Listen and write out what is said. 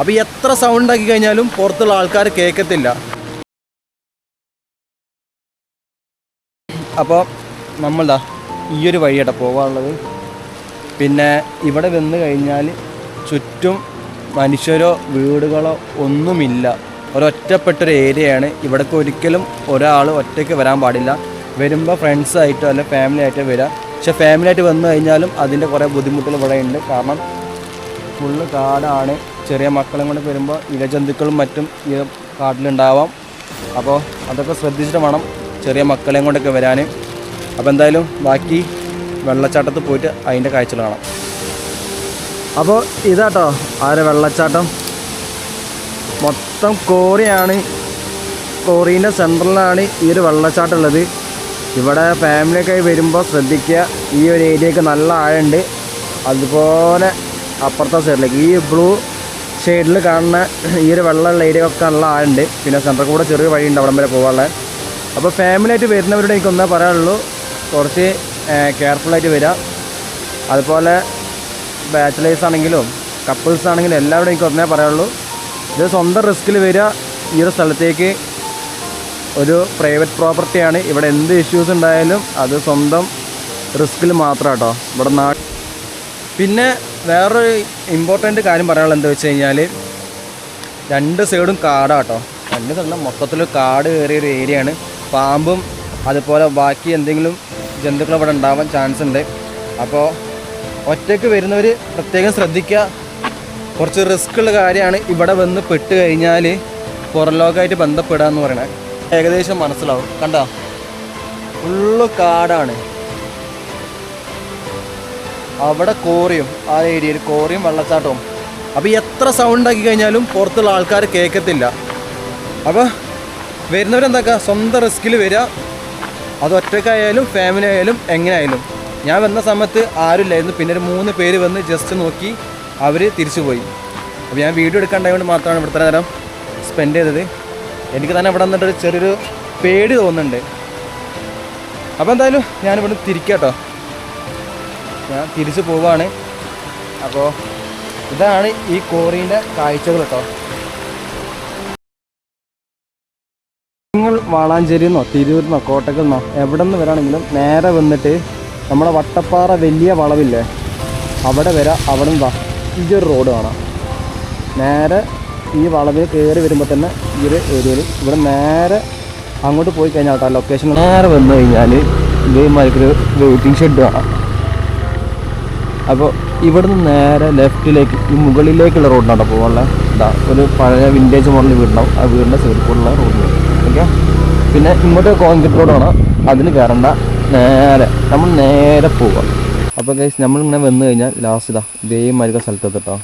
അപ്പോൾ എത്ര സൗണ്ട് ആക്കി കഴിഞ്ഞാലും പുറത്തുള്ള ആൾക്കാർ കേൾക്കത്തില്ല അപ്പോൾ നമ്മളാ ഈ ഒരു വഴിയേട്ടാ പോകാനുള്ളത് പിന്നെ ഇവിടെ വന്ന് കഴിഞ്ഞാൽ ചുറ്റും മനുഷ്യരോ വീടുകളോ ഒന്നുമില്ല. ഒരൊറ്റപ്പെട്ടൊരു ഏരിയയാണ്. ഇവിടേക്ക് ഒരിക്കലും ഒരാൾ ഒറ്റയ്ക്ക് വരാൻ പാടില്ല. വരുമ്പോൾ ഫ്രണ്ട്സായിട്ടോ അല്ലെ ഫാമിലി ആയിട്ടോ വരാം. പക്ഷെ ഫാമിലി ആയിട്ട് വന്നു കഴിഞ്ഞാലും അതിന്റെ കുറേ ബുദ്ധിമുട്ടുകൾ ഇവിടെ ഉണ്ട് കാരണം ഫുള്ള് കാടാണ്. ചെറിയ മക്കളും കൊണ്ട് വരുമ്പോൾ ഇഴജന്തുക്കളും മറ്റും ഈ കാട്ടിലുണ്ടാവാം. അപ്പോൾ അതൊക്കെ ശ്രദ്ധിച്ചിട്ട് വേണം ചെറിയ മക്കളെയും കൊണ്ടൊക്കെ വരാൻ അപ്പോൾ എന്തായാലും ബാക്കി വെള്ളച്ചാട്ടത്തിൽ പോയിട്ട് അതിന്റെ കാഴ്ചകൾ കാണാം. അപ്പോൾ ഇതാട്ടോ ആരെ വെള്ളച്ചാട്ടം. മൊത്തം കോറിയാണ്. കോറീന്റെ സെന്ററിലാണ് ഈ ഒരു വെള്ളച്ചാട്ടം ഉള്ളത്. ഇവിടെ ഫാമിലിയൊക്കെ വരുമ്പോൾ ശ്രദ്ധിക്കുക. ഈ ഒരു ഏരിയക്ക് നല്ല ആഴമുണ്ട്. അതുപോലെ അപ്പുറത്തെ സൈഡിലേക്ക് ഈ ബ്ലൂ ഷെയ്ഡിൽ കാണുന്ന ഈ ഒരു വെള്ളമുള്ള ഏരിയ ഒക്കെ നല്ല ആളുണ്ട്. പിന്നെ സെന്ററിൽ കൂടെ ചെറിയ വഴിയുണ്ട് അവിടം വരെ പോകാനുള്ളത് അപ്പോൾ ഫാമിലി ആയിട്ട് വരുന്നവരോട് എനിക്കൊന്നേ പറയാനുള്ളൂ. കുറച്ച് കെയർഫുള്ളായിട്ട് വരിക അതുപോലെ ബാച്ചിലേഴ്സ് ആണെങ്കിലും കപ്പിൾസ് ആണെങ്കിലും എല്ലാവരും എനിക്ക് ഒന്നേ പറയാനുള്ളൂ. ഇത് സ്വന്തം റിസ്കിൽ വരിക ഈ ഒരു സ്ഥലത്തേക്ക് ഒരു പ്രൈവറ്റ് പ്രോപ്പർട്ടിയാണ് ഇവിടെ എന്ത് ഇഷ്യൂസ് ഉണ്ടായാലും അത് സ്വന്തം റിസ്കിൽ മാത്രം കേട്ടോ ഇവിടെ നാ പിന്നെ വേറൊരു ഇമ്പോർട്ടന്റ് കാര്യം പറയാനുള്ളത് എന്താ വെച്ച് കഴിഞ്ഞാൽ രണ്ട് സൈഡും കാടാട്ടോ. രണ്ട് സൈഡിലും മൊത്തത്തിൽ കാട് കയറിയ ഒരു ഏരിയയാണ് പാമ്പും അതുപോലെ ബാക്കി എന്തെങ്കിലും ജന്തുക്കൾ ഇവിടെ ഉണ്ടാവാൻ ചാൻസ് ഉണ്ട്. അപ്പോൾ ഒറ്റയ്ക്ക് വരുന്നവർ പ്രത്യേകം ശ്രദ്ധിക്കുക. കുറച്ച് റിസ്ക് ഉള്ള കാര്യമാണ് ഇവിടെ വന്ന് പെട്ട് കഴിഞ്ഞാൽ പുറം ലോകമായിട്ട് ബന്ധപ്പെടുക എന്ന് പറയണത് ഏകദേശം മനസ്സിലാവും. കണ്ടോ? ഫുള്ള് കാടാണ്. അവിടെ കോറിയും ആ ഏരിയയിൽ കോറിയും വെള്ളച്ചാട്ടവും. അപ്പോൾ എത്ര സൗണ്ട് ആക്കി കഴിഞ്ഞാലും പുറത്തുള്ള ആൾക്കാർ കേൾക്കത്തില്ല അപ്പോൾ വരുന്നവരെന്താക്കുക സ്വന്തം റിസ്കിൽ വരിക അത് ഒറ്റക്കായാലും ഫാമിലി ആയാലും എങ്ങനെ ആയാലും ഞാൻ വന്ന സമയത്ത് ആരുമില്ലായിരുന്നു. പിന്നെ ഒരു മൂന്ന് പേര് വന്ന് ജസ്റ്റ് നോക്കി അവർ തിരിച്ചു പോയി അപ്പോൾ ഞാൻ വീഡിയോ എടുക്കാണ്ടായതുകൊണ്ട് മാത്രമാണ് ഇവിടുത്തെ നേരം സ്പെൻഡ് ചെയ്തത്. എനിക്ക് തന്നെ ഇവിടെ വന്നിട്ട് ഒരു ചെറിയൊരു പേടി തോന്നുന്നുണ്ട്. അപ്പോൾ എന്തായാലും ഞാനിവിടെ തിരിക്കട്ടോ. ഞാൻ തിരിച്ചു പോവാണ്. അപ്പോൾ ഇതാണ് ഈ കോറീന്റെ കാഴ്ചകൾ കേട്ടോ നിങ്ങൾ വാളാഞ്ചേരിയിൽ നിന്നോ തിരൂരിൽ നിന്നോ കോട്ടക്കൽ നിന്നോ എവിടെ നിന്ന് വരാണെങ്കിലും നേരെ വന്നിട്ട് നമ്മുടെ വട്ടപ്പാറ വലിയ വളവില്ലേ അവിടെ വരാം അവിടെ നിന്ന് ഈ ഒരു റോഡ് കാണാം. നേരെ ഈ വളവിൽ കയറി വരുമ്പോൾ തന്നെ ഈ ഒരു ഏരിയയിൽ ഇവിടെ നേരെ അങ്ങോട്ട് പോയി കഴിഞ്ഞാൽ കേട്ടോ ലൊക്കേഷൻ നേരെ വന്നു കഴിഞ്ഞാൽ ഇതേമാതിരിക്കൊരു വെയിറ്റിംഗ് ഷെഡ് കാണാം. അപ്പോൾ ഇവിടുന്ന് നേരെ ലെഫ്റ്റിലേക്ക് ഈ മുകളിലേക്കുള്ള റോഡിനാണ് പോകാനുള്ളത് ഇതാ ഒരു പഴയ വിന്റേജ് മോഡൽ വീടുണ്ടാവും ആ വീടിന്റെ സൈഡിൽ കൂടെയുള്ള റോഡ് ഓക്കെ പിന്നെ ഇങ്ങോട്ട് കോൺക്രീറ്റ് റോഡാണ് അതിന് കയറണ്ട. നേരെ നമ്മൾ നേരെ പോവുക അപ്പോൾ ഗൈസ് നമ്മളിങ്ങനെ വന്നു കഴിഞ്ഞാൽ ലാസ്റ്റ് ഇതാ ഇതേ മരുക കേട്ടോ.